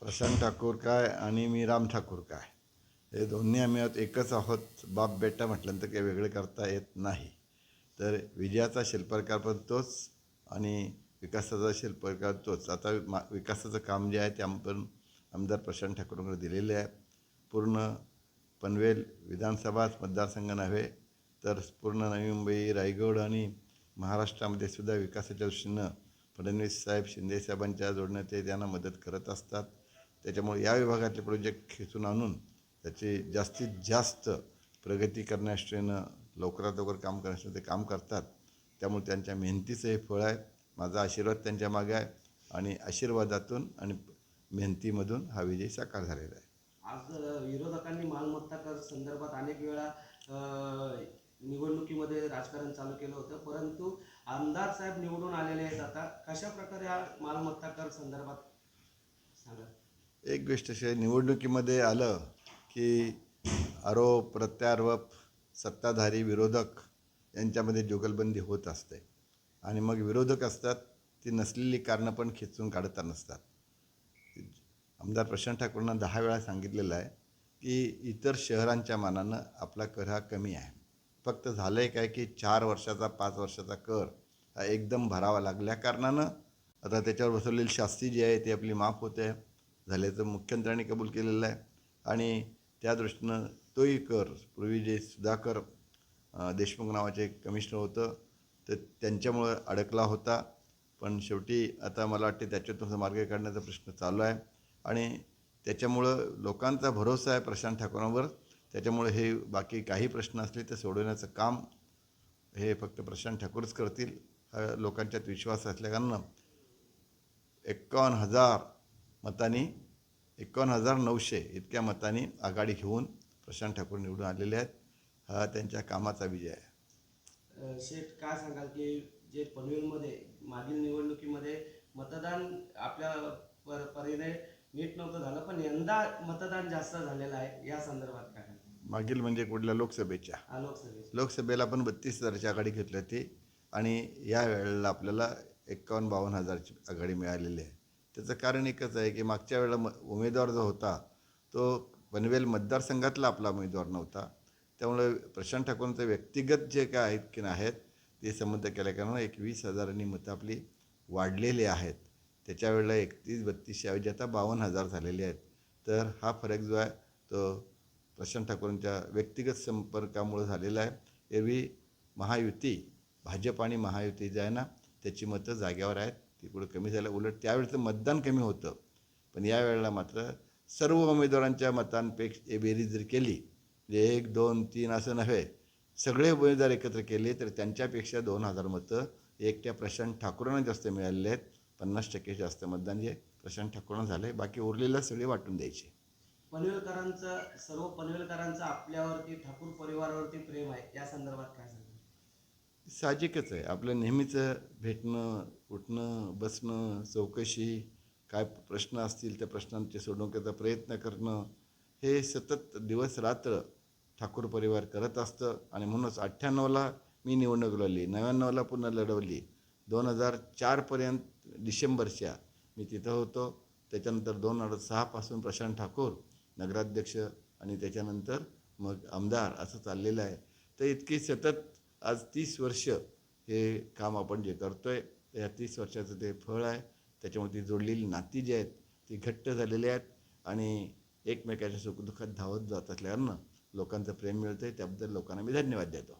प्रशांत ठाकूर काय आणि मी राम ठाकूर काय? हे दोन्ही आम्ही आहोत एकच आहोत. बाप बेटा म्हटल्यानंतर काही वेगळे करता येत नाही. तर विजयाचा शिल्पकार पण तोच आणि विकासाचा शिल्पकार तोच. आता मा विकासाचं काम जे आहे ते आपण आमदार प्रशांत ठाकूरकडे दिलेले आहे. पूर्ण पनवेल विधानसभाच मतदारसंघ नव्हे तर पूर्ण नवी मुंबई रायगड आणि महाराष्ट्रामध्ये सुद्धा विकासाच्या दृष्टीनं फडणवीस साहेब शिंदे साहेबांच्या जोडण्यात ते त्यांना मदत करत असतात. त्याच्यामुळे या विभागातले प्रोजेक्ट खेचून आणून त्याची जास्तीत जास्त प्रगती करण्याश्रेनं लवकरात लवकर काम करण्यासाठी ते काम करतात. त्यामुळे त्यांच्या मेहनतीचं हे फळ आहे. माझा आशीर्वाद त्यांच्या मागे आहे आणि आशीर्वादातून आणि मेहनतीमधून हा विजय साकार झालेला आहे. आज विरोधकांनी मालमत्ता कर संदर्भात अनेक वेळा निवडणुकीमध्ये राजकारण चालू केलं होतं परंतु आमदार साहेब निवडून आलेले आहेत आता. कशा प्रकारे हा मालमत्ता कर संदर्भात सांगा? एक गोष्ट अशी आहे, निवडणुकीमध्ये आलं की आरोप प्रत्यारोप सत्ताधारी विरोधक यांच्यामध्ये जुगलबंदी होत असते. आणि मग विरोधक असतात ती नसलेली कारणं पण खेचून काढता नसतात. आमदार प्रशांत ठाकूरांना दहा वेळा सांगितलेलं आहे की इतर शहरांच्या मानानं आपला कर हा कमी आहे. फक्त झालं आहे काय की चार वर्षाचा पाच वर्षाचा कर हा एकदम भरावा लागल्या कारणानं आता त्याच्यावर बसवलेली शास्ती जी आहे ती आपली माफ होते. झाल्याचं मुख्यमंत्र्यांनी कबूल केलेलं आहे. आणि त्या दृष्टीनं तोही कर पूर्वी जे सुधाकर देशमुख नावाचे कमिशनर होतं तर त्यांच्यामुळं अडकला होता. पण शेवटी आता मला वाटते त्याच्यातून मार्ग काढण्याचा प्रश्न चालू आहे. आणि त्याच्यामुळं लोकांचा भरोसा आहे प्रशांत ठाकूरांवर. त्याच्यामुळे हे बाकी काही प्रश्न असले तर सोडवण्याचं काम हे फक्त प्रशांत ठाकूरच करतील हा लोकांच्यात विश्वास असल्याकारणानं एक्कावन्न हजार मतांनी एक्कावन्न हजार नऊशे इतक्या मतांनी आघाडी घेऊन प्रशांत ठाकूर निवडून आलेले आहेत. हा त्यांच्या कामाचा विजय आहे. शेठ काय सांगाल की जे पनवेलमध्ये मागील निवडणुकीमध्ये मतदान आपल्या पर परीने नीट नव्हतं झालं पण यंदा मतदान जास्त झालेलं आहे या संदर्भात काय मागील म्हणजे कुठल्या लोकसभेच्या. हा लोकसभेला पण बत्तीस हजाराची आघाडी घेतली होती. आणि या वेळेला आपल्याला एक्कावन्न बावन्न हजारची आघाडी मिळालेली आहे. त्याचं कारण एकच आहे की मागच्या वेळेला म उमेदवार जो होता तो पनवेल मतदारसंघातला आपला उमेदवार नव्हता. त्यामुळे प्रशांत ठाकूरचं व्यक्तिगत जे काय आहेत की नाही आहेत ते संबंध केल्याकारणानं एक वीस हजारांनी मतं आपली वाढलेली आहेत. त्याच्या वेळेला एकतीस बत्तीसच्या ऐवजी आता बावन्न हजार झालेले आहेत. तर हा फरक जो आहे तो प्रशांत ठाकूरांच्या व्यक्तिगत संपर्कामुळे झालेला आहे. एरवी महायुती भाजप आणि महायुती जे आहे ना त्याची मतं जाग्यावर आहेत. ती कुठं कमी झालं उलट त्यावेळेचं मतदान कमी होतं. पण यावेळेला मात्र सर्व उमेदवारांच्या मतांपेक्षा बेरीज जर केली म्हणजे एक दोन तीन असं नव्हे सगळे उमेदवार एकत्र केले तर त्यांच्यापेक्षा दोन हजार मतं एकट्या प्रशांत ठाकूरांना जास्त मिळालेले आहेत. पन्नास टक्के जास्त मतदान जे प्रशांत ठाकूरांना झालं आहे बाकी उरलेल्या सगळे वाटून द्यायचे. पनवेलकरांचं सर्व पनवेलकरांचं आपल्यावरती ठाकूर परिवारावरती प्रेम आहे. या संदर्भात काय सांगा साहजिकच आहे. आपलं नेहमीचं भेटणं उठणं बसणं चौकशी काय प्रश्न असतील त्या प्रश्नांचे सोडवण्याचा प्रयत्न करणं हे सतत दिवस रात्र ठाकूर परिवार करत असतं. आणि म्हणूनच अठ्ठ्याण्णवला मी निवडणूक लढली नव्याण्णवला पुन्हा लढवली. दोन हजार चारपर्यंत डिसेंबरच्या मी तिथं होतो. त्याच्यानंतर दोन हजार सहापासून प्रशांत ठाकूर नगराध्यक्ष आणि त्याच्यानंतर मग आमदार असं चाललेलं आहे. तर इतकी सतत आज तीस वर्ष हे काम आपण जे करतो आहे या तीस वर्षाचं ते फळ आहे. त्याच्यामुळे ती जोडलेली नाती जी आहेत ती घट्ट झालेली आहेत आणि एकमेकाच्या सुखदुःखात धावत जात असल्यानं लोकांचं प्रेम मिळतं आहे त्याबद्दल लोकांना मी धन्यवाद देतो.